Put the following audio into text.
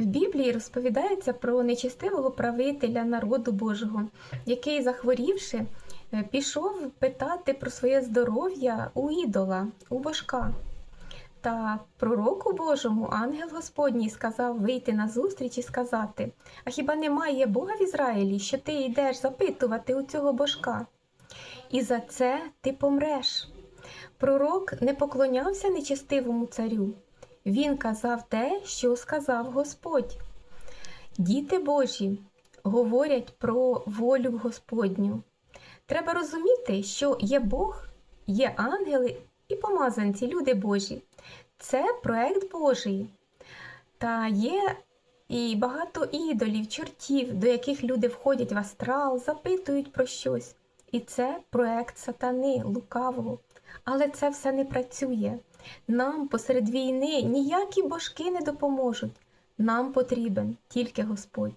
В Біблії розповідається про нечестивого правителя народу Божого, який, захворівши, е, пішов питати про своє здоров'я у ідола, у божка. Та пророку Божому ангел Господній сказав вийти на зустріч і сказати: А хіба немає Бога в Ізраїлі, що ти йдеш запитувати у цього божка? І за це ти помреш. Пророк не поклонявся нечестивому царю. Він казав те, що сказав Господь. Діти Божі говорять про волю Господню. Треба розуміти, що є Бог, є ангели і помазанці, люди Божі. Це проект Божий. Та є і багато ідолів, чортів, до яких люди входять в астрал, запитують про щось. І це проект сатани, лукавого. Але це все не працює. Нам посеред війни ніякі божки не допоможуть. Нам потрібен тільки Господь.